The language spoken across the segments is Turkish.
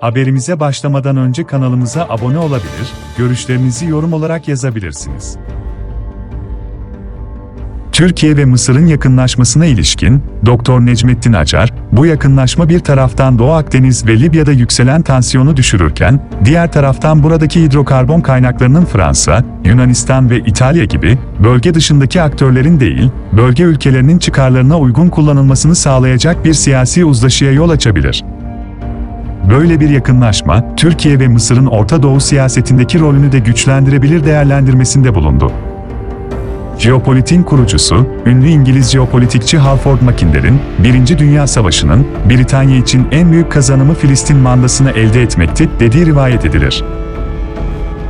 Haberimize başlamadan önce kanalımıza abone olabilir, görüşlerinizi yorum olarak yazabilirsiniz. Türkiye ve Mısır'ın yakınlaşmasına ilişkin, Doktor Necmettin Acar, bu yakınlaşma bir taraftan Doğu Akdeniz ve Libya'da yükselen tansiyonu düşürürken, diğer taraftan buradaki hidrokarbon kaynaklarının Fransa, Yunanistan ve İtalya gibi bölge dışındaki aktörlerin değil, bölge ülkelerinin çıkarlarına uygun kullanılmasını sağlayacak bir siyasi uzlaşıya yol açabilir. Böyle bir yakınlaşma, Türkiye ve Mısır'ın Orta Doğu siyasetindeki rolünü de güçlendirebilir değerlendirmesinde bulundu. Jeopolitin kurucusu, ünlü İngiliz jeopolitikçi Halford Mackinder'in, Birinci Dünya Savaşı'nın Britanya için en büyük kazanımı Filistin mandasını elde etmekti dediği rivayet edilir.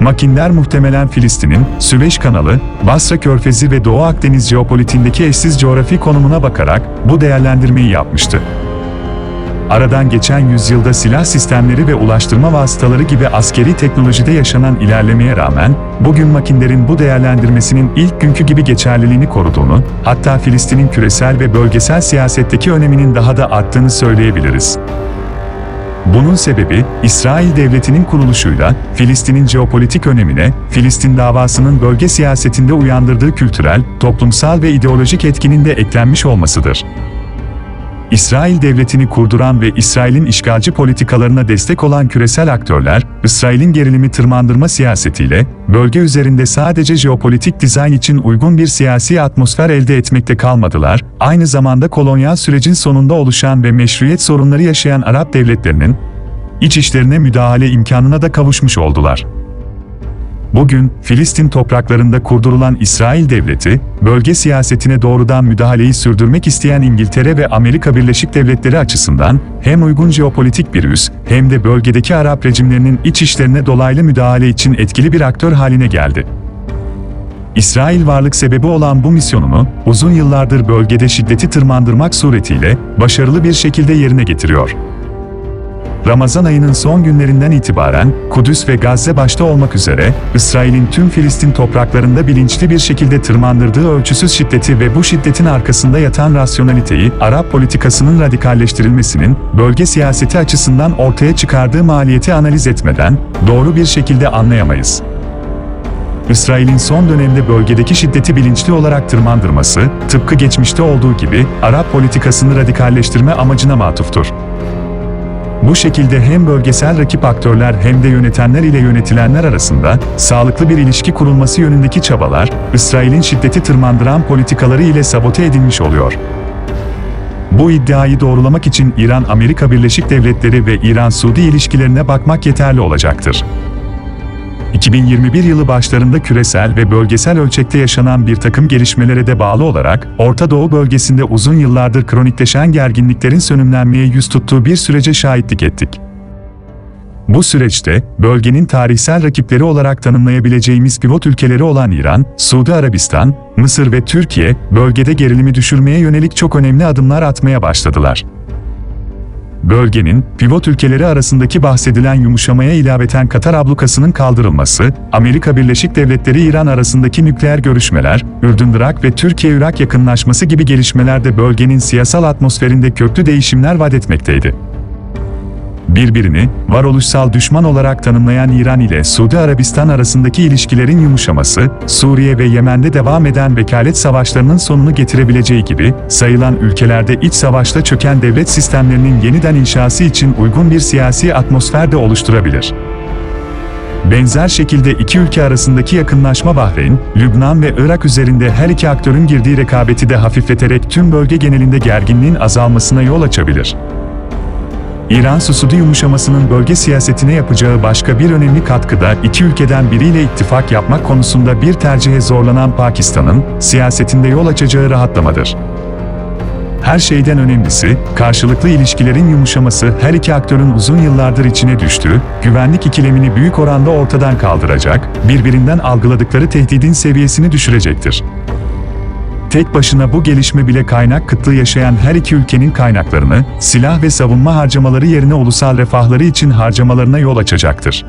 Mackinder muhtemelen Filistin'in, Süveyş Kanalı, Basra Körfezi ve Doğu Akdeniz jeopolitindeki eşsiz coğrafi konumuna bakarak bu değerlendirmeyi yapmıştı. Aradan geçen yüzyılda silah sistemleri ve ulaştırma vasıtaları gibi askeri teknolojide yaşanan ilerlemeye rağmen, bugün Makinder'in bu değerlendirmesinin ilk günkü gibi geçerliliğini koruduğunu, hatta Filistin'in küresel ve bölgesel siyasetteki öneminin daha da arttığını söyleyebiliriz. Bunun sebebi, İsrail Devleti'nin kuruluşuyla, Filistin'in jeopolitik önemine, Filistin davasının bölge siyasetinde uyandırdığı kültürel, toplumsal ve ideolojik etkinin de eklenmiş olmasıdır. İsrail devletini kurduran ve İsrail'in işgalci politikalarına destek olan küresel aktörler, İsrail'in gerilimi tırmandırma siyasetiyle, bölge üzerinde sadece jeopolitik dizayn için uygun bir siyasi atmosfer elde etmekte kalmadılar, aynı zamanda kolonyal sürecin sonunda oluşan ve meşruiyet sorunları yaşayan Arap devletlerinin, iç işlerine müdahale imkanına da kavuşmuş oldular. Bugün, Filistin topraklarında kurdurulan İsrail Devleti, bölge siyasetine doğrudan müdahaleyi sürdürmek isteyen İngiltere ve Amerika Birleşik Devletleri açısından hem uygun jeopolitik bir üs, hem de bölgedeki Arap rejimlerinin iç işlerine dolaylı müdahale için etkili bir aktör haline geldi. İsrail varlık sebebi olan bu misyonunu, uzun yıllardır bölgede şiddeti tırmandırmak suretiyle, başarılı bir şekilde yerine getiriyor. Ramazan ayının son günlerinden itibaren Kudüs ve Gazze başta olmak üzere İsrail'in tüm Filistin topraklarında bilinçli bir şekilde tırmandırdığı ölçüsüz şiddeti ve bu şiddetin arkasında yatan rasyonaliteyi Arap politikasının radikalleştirilmesinin bölge siyaseti açısından ortaya çıkardığı maliyeti analiz etmeden doğru bir şekilde anlayamayız. İsrail'in son dönemde bölgedeki şiddeti bilinçli olarak tırmandırması, tıpkı geçmişte olduğu gibi Arap politikasını radikalleştirme amacına matuftur. Bu şekilde hem bölgesel rakip aktörler hem de yönetenler ile yönetilenler arasında sağlıklı bir ilişki kurulması yönündeki çabalar, İsrail'in şiddeti tırmandıran politikaları ile sabote edilmiş oluyor. Bu iddiayı doğrulamak için İran-Amerika Birleşik Devletleri ve İran-Suudi ilişkilerine bakmak yeterli olacaktır. 2021 yılı başlarında küresel ve bölgesel ölçekte yaşanan bir takım gelişmelere de bağlı olarak, Orta Doğu bölgesinde uzun yıllardır kronikleşen gerginliklerin sönümlenmeye yüz tuttuğu bir sürece şahitlik ettik. Bu süreçte, bölgenin tarihsel rakipleri olarak tanımlayabileceğimiz pivot ülkeleri olan İran, Suudi Arabistan, Mısır ve Türkiye, bölgede gerilimi düşürmeye yönelik çok önemli adımlar atmaya başladılar. Bölgenin, pivot ülkeleri arasındaki bahsedilen yumuşamaya ilaveten Katar ablukasının kaldırılması, Amerika Birleşik Devletleri-İran arasındaki nükleer görüşmeler, Ürdün-Irak ve Türkiye-Irak yakınlaşması gibi gelişmeler de bölgenin siyasal atmosferinde köklü değişimler vaat etmekteydi. Birbirini, varoluşsal düşman olarak tanımlayan İran ile Suudi Arabistan arasındaki ilişkilerin yumuşaması, Suriye ve Yemen'de devam eden vekalet savaşlarının sonunu getirebileceği gibi, sayılan ülkelerde iç savaşta çöken devlet sistemlerinin yeniden inşası için uygun bir siyasi atmosfer de oluşturabilir. Benzer şekilde iki ülke arasındaki yakınlaşma Bahreyn, Lübnan ve Irak üzerinde her iki aktörün girdiği rekabeti de hafifleterek tüm bölge genelinde gerginliğin azalmasına yol açabilir. İran Suudi yumuşamasının bölge siyasetine yapacağı başka bir önemli katkıda iki ülkeden biriyle ittifak yapmak konusunda bir tercihe zorlanan Pakistan'ın siyasetinde yol açacağı rahatlamadır. Her şeyden önemlisi, karşılıklı ilişkilerin yumuşaması her iki aktörün uzun yıllardır içine düştüğü, güvenlik ikilemini büyük oranda ortadan kaldıracak, birbirinden algıladıkları tehdidin seviyesini düşürecektir. Tek başına bu gelişme bile kaynak kıtlığı yaşayan her iki ülkenin kaynaklarını, silah ve savunma harcamaları yerine ulusal refahları için harcamalarına yol açacaktır.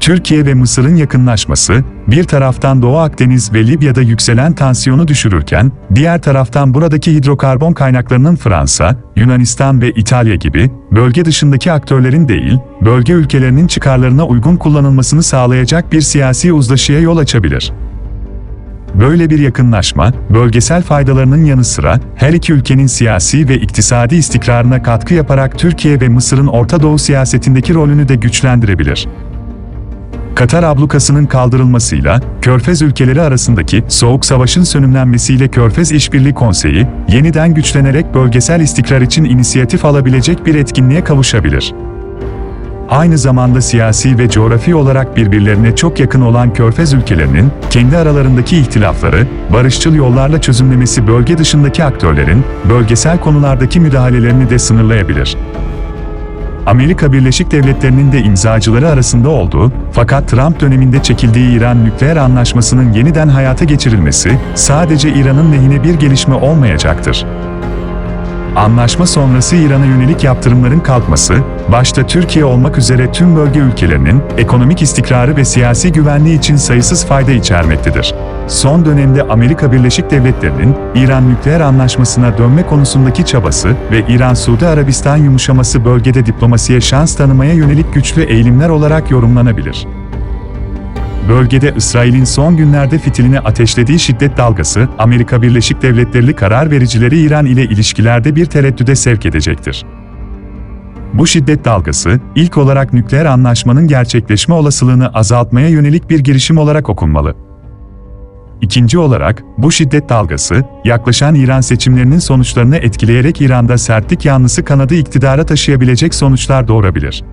Türkiye ve Mısır'ın yakınlaşması, bir taraftan Doğu Akdeniz ve Libya'da yükselen tansiyonu düşürürken, diğer taraftan buradaki hidrokarbon kaynaklarının Fransa, Yunanistan ve İtalya gibi, bölge dışındaki aktörlerin değil, bölge ülkelerinin çıkarlarına uygun kullanılmasını sağlayacak bir siyasi uzlaşıya yol açabilir. Böyle bir yakınlaşma, bölgesel faydalarının yanı sıra her iki ülkenin siyasi ve iktisadi istikrarına katkı yaparak Türkiye ve Mısır'ın Orta Doğu siyasetindeki rolünü de güçlendirebilir. Katar ablukasının kaldırılmasıyla, Körfez ülkeleri arasındaki Soğuk Savaş'ın sönümlenmesiyle Körfez İşbirliği Konseyi, yeniden güçlenerek bölgesel istikrar için inisiyatif alabilecek bir etkinliğe kavuşabilir. Aynı zamanda siyasi ve coğrafi olarak birbirlerine çok yakın olan Körfez ülkelerinin kendi aralarındaki ihtilafları barışçıl yollarla çözümlemesi bölge dışındaki aktörlerin bölgesel konulardaki müdahalelerini de sınırlayabilir. Amerika Birleşik Devletleri'nin de imzacıları arasında olduğu, fakat Trump döneminde çekildiği İran nükleer anlaşmasının yeniden hayata geçirilmesi sadece İran'ın lehine bir gelişme olmayacaktır. Anlaşma sonrası İran'a yönelik yaptırımların kalkması, başta Türkiye olmak üzere tüm bölge ülkelerinin ekonomik istikrarı ve siyasi güvenliği için sayısız fayda içermektedir. Son dönemde Amerika Birleşik Devletleri'nin İran nükleer anlaşmasına dönme konusundaki çabası ve İran-Suudi Arabistan yumuşaması bölgede diplomasiye şans tanımaya yönelik güçlü eğilimler olarak yorumlanabilir. Bölgede İsrail'in son günlerde fitilini ateşlediği şiddet dalgası, Amerika Birleşik Devletleri karar vericileri İran ile ilişkilerde bir tereddüde sevk edecektir. Bu şiddet dalgası, ilk olarak nükleer anlaşmanın gerçekleşme olasılığını azaltmaya yönelik bir girişim olarak okunmalı. İkinci olarak, bu şiddet dalgası, yaklaşan İran seçimlerinin sonuçlarını etkileyerek İran'da sertlik yanlısı kanadı iktidara taşıyabilecek sonuçlar doğurabilir.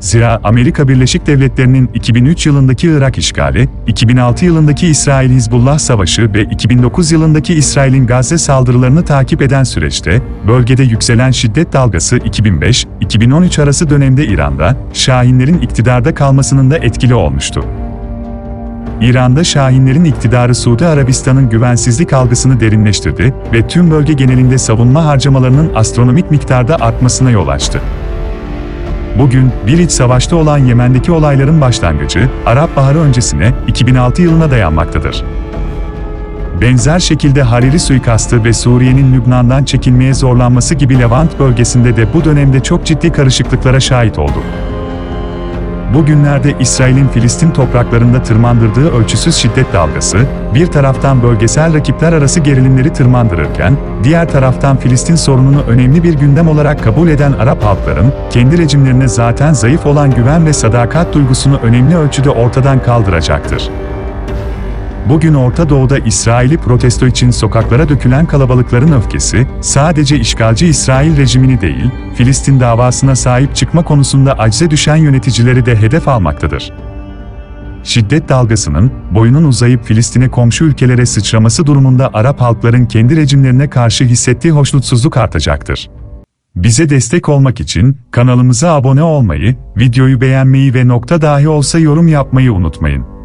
Zira Amerika Birleşik Devletleri'nin 2003 yılındaki Irak işgali, 2006 yılındaki İsrail-Hizbullah savaşı ve 2009 yılındaki İsrail'in Gazze saldırılarını takip eden süreçte, bölgede yükselen şiddet dalgası 2005-2013 arası dönemde İran'da, Şahinlerin iktidarda kalmasının da etkili olmuştu. İran'da Şahinlerin iktidarı Suudi Arabistan'ın güvensizlik algısını derinleştirdi ve tüm bölge genelinde savunma harcamalarının astronomik miktarda artmasına yol açtı. Bugün, bir iç savaşta olan Yemen'deki olayların başlangıcı, Arap Baharı öncesine, 2006 yılına dayanmaktadır. Benzer şekilde Hariri suikastı ve Suriye'nin Lübnan'dan çekilmeye zorlanması gibi Levant bölgesinde de bu dönemde çok ciddi karışıklıklara şahit olduk. Bugünlerde İsrail'in Filistin topraklarında tırmandırdığı ölçüsüz şiddet dalgası, bir taraftan bölgesel rakipler arası gerilimleri tırmandırırken, diğer taraftan Filistin sorununu önemli bir gündem olarak kabul eden Arap halkların, kendi rejimlerine zaten zayıf olan güven ve sadakat duygusunu önemli ölçüde ortadan kaldıracaktır. Bugün Orta Doğu'da İsrail'i protesto için sokaklara dökülen kalabalıkların öfkesi, sadece işgalci İsrail rejimini değil, Filistin davasına sahip çıkma konusunda acize düşen yöneticileri de hedef almaktadır. Şiddet dalgasının, boyunun uzayıp Filistin'e komşu ülkelere sıçraması durumunda Arap halkların kendi rejimlerine karşı hissettiği hoşnutsuzluk artacaktır. Bize destek olmak için kanalımıza abone olmayı, videoyu beğenmeyi ve nokta dahi olsa yorum yapmayı unutmayın.